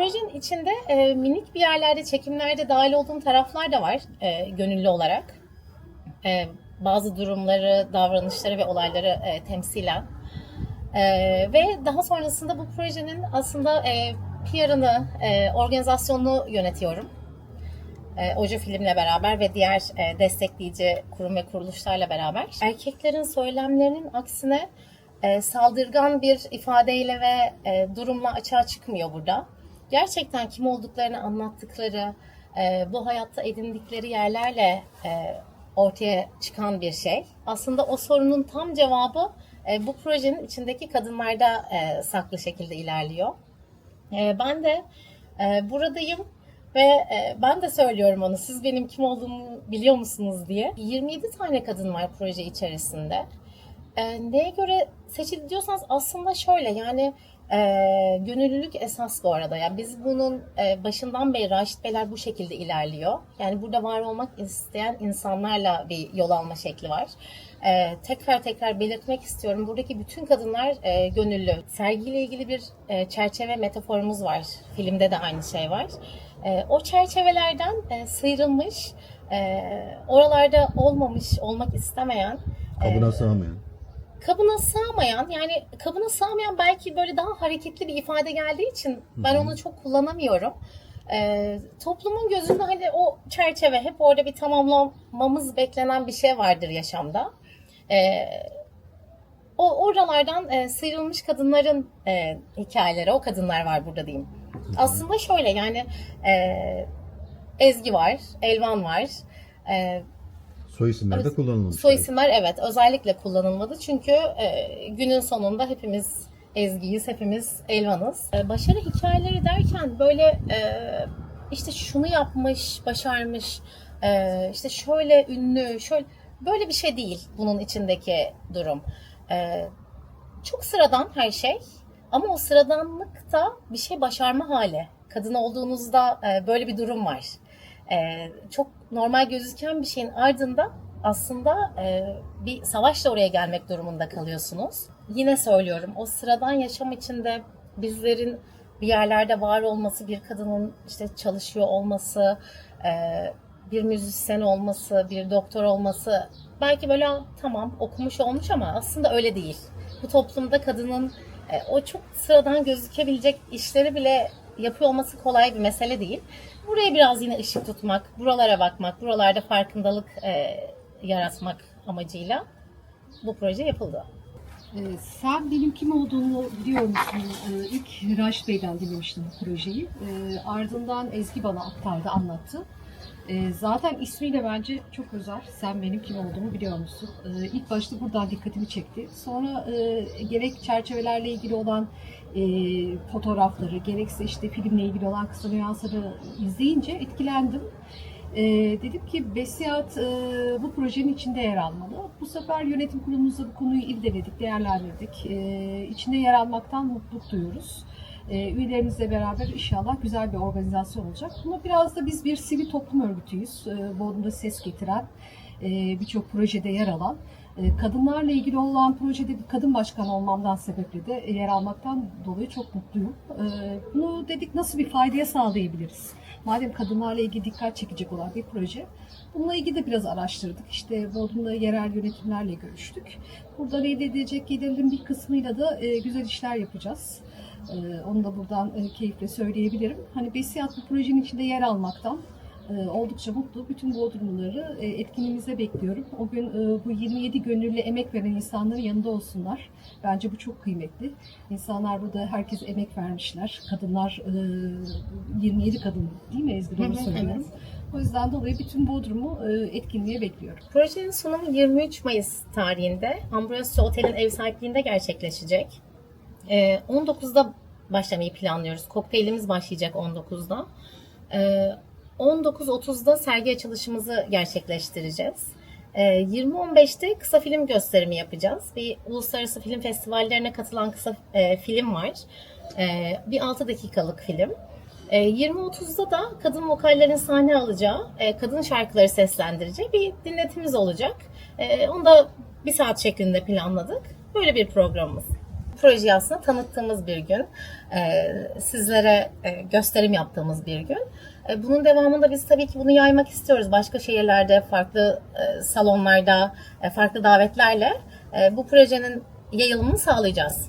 projenin içinde e, minik bir yerlerde, çekimlerde dahil olduğum taraflar da var e, gönüllü olarak. E, bazı durumları, davranışları ve olayları e, temsilen. E, ve daha sonrasında bu projenin aslında e, PR'ını, e, organizasyonunu yönetiyorum. E, Oja Film'le beraber ve diğer e, destekleyici kurum ve kuruluşlarla beraber. Erkeklerin söylemlerinin aksine e, saldırgan bir ifadeyle ve e, durumla açığa çıkmıyor burada. Gerçekten kim olduklarını anlattıkları, e, bu hayatta edindikleri yerlerle e, ortaya çıkan bir şey. Aslında o sorunun tam cevabı e, bu projenin içindeki kadınlarda e, saklı şekilde ilerliyor. E, ben de e, buradayım ve e, ben de söylüyorum onu. Siz benim kim olduğumu biliyor musunuz diye. 27 tane kadın var proje içerisinde. E, neye göre seçildi diyorsanız aslında şöyle yani e, gönüllülük esas bu arada. Yani biz bunun e, başından beri Raşit Beyler bu şekilde ilerliyor. Yani burada var olmak isteyen insanlarla bir yol alma şekli var. E, tekrar tekrar belirtmek istiyorum. Buradaki bütün kadınlar e, gönüllü. Sergiyle ilgili bir e, çerçeve metaforumuz var. Filmde de aynı şey var. E, o çerçevelerden e, sıyrılmış, e, oralarda olmamış, olmak istemeyen Kabına sığamayan. Kabına sığmayan yani kabına sığmayan belki böyle daha hareketli bir ifade geldiği için ben onu çok kullanamıyorum. Ee, toplumun gözünde hani o çerçeve hep orada bir tamamlamamız beklenen bir şey vardır yaşamda. Ee, o oralardan e, sıyrılmış kadınların e, hikayeleri, o kadınlar var burada diyeyim. Aslında şöyle yani e, Ezgi var, Elvan var, e, Soy isimler de Evet, kullanılmış. Soy isimler evet özellikle kullanılmadı çünkü e, günün sonunda hepimiz Ezgi'yiz, hepimiz Elvan'ız. E, başarı hikayeleri derken böyle e, işte şunu yapmış, başarmış, e, işte şöyle ünlü, şöyle böyle bir şey değil bunun içindeki durum. E, çok sıradan her şey ama o sıradanlıkta bir şey başarma hali. Kadın olduğunuzda e, böyle bir durum var. E, çok normal gözüken bir şeyin ardında aslında e, bir savaşla oraya gelmek durumunda kalıyorsunuz. Yine söylüyorum o sıradan yaşam içinde bizlerin bir yerlerde var olması, bir kadının işte çalışıyor olması, e, bir müzisyen olması, bir doktor olması belki böyle "Aa, tamam okumuş olmuş ama aslında öyle değil. Bu toplumda kadının e, o çok sıradan gözükebilecek işleri bile yapıyor olması kolay bir mesele değil. Buraya biraz yine ışık tutmak, buralara bakmak, buralarda farkındalık e, yaratmak amacıyla bu proje yapıldı. Ee, sen benim kim olduğumu biliyor musun? Ee, ilk Raşit Bey'den dinlemiştim bu projeyi. Ee, ardından Ezgi bana aktardı, anlattı. Ee, zaten ismiyle bence çok özel. Sen benim kim olduğumu biliyor musun? Ee, ilk başta buradan dikkatimi çekti. Sonra e, gerek çerçevelerle ilgili olan e, fotoğrafları, gerekse işte filmle ilgili olan kısa nüansları izleyince etkilendim. Ee, dedim ki Besiyat e, bu projenin içinde yer almalı. Bu sefer yönetim kurulumuzda bu konuyu irdeledik, değerlendirdik. Ee, içinde yer almaktan mutluluk duyuyoruz. Ee, üyelerimizle beraber inşallah güzel bir organizasyon olacak. Buna biraz da biz bir sivil toplum örgütüyüz. Ee, Bodrum'da ses getiren, e, birçok projede yer alan. E, Kadınlarla ilgili olan projede bir kadın başkan olmamdan sebeple de yer almaktan dolayı çok mutluyum. E, Bunu dedik nasıl bir faydaya sağlayabiliriz? Madem kadınlarla ilgili dikkat çekecek olan bir proje. Bununla ilgili de biraz araştırdık. İşte Bodrum'da yerel yönetimlerle görüştük. Buradan elde edilecek gelirlerin bir kısmıyla da e, güzel işler yapacağız. E, Onu da buradan e, keyifle söyleyebilirim. Hani Besiyat bu projenin içinde yer almaktan e, oldukça mutlu. Bütün Bodrumluları e, etkinliğimize bekliyorum. O gün e, bu 27 gönüllü emek veren insanların yanında olsunlar. Bence bu çok kıymetli. İnsanlar burada herkes emek vermişler. Kadınlar e, 27 kadın değil mi Ezgi? Doğru söylüyorum. O yüzden dolayı bütün Bodrum'u e, etkinliğe bekliyorum. Projenin sunumu 23 Mayıs tarihinde Ambrosio Otel'in ev sahipliğinde gerçekleşecek. Ee, 19'da başlamayı planlıyoruz. Kokteylimiz başlayacak 19'da. Ee, 19.30'da sergi açılışımızı gerçekleştireceğiz. Ee, 20.15'te kısa film gösterimi yapacağız. Bir uluslararası film festivallerine katılan kısa e, film var. Ee, bir 6 dakikalık film. Ee, 20.30'da da kadın vokallerin sahne alacağı, e, kadın şarkıları seslendireceği bir dinletimiz olacak. Ee, Onu da bir saat şeklinde planladık. Böyle bir programımız. Projeyi aslında tanıttığımız bir gün. E, sizlere e, gösterim yaptığımız bir gün. E, bunun devamında biz tabii ki bunu yaymak istiyoruz. Başka şehirlerde, farklı e, salonlarda, farklı davetlerle bu projenin yayılımını sağlayacağız.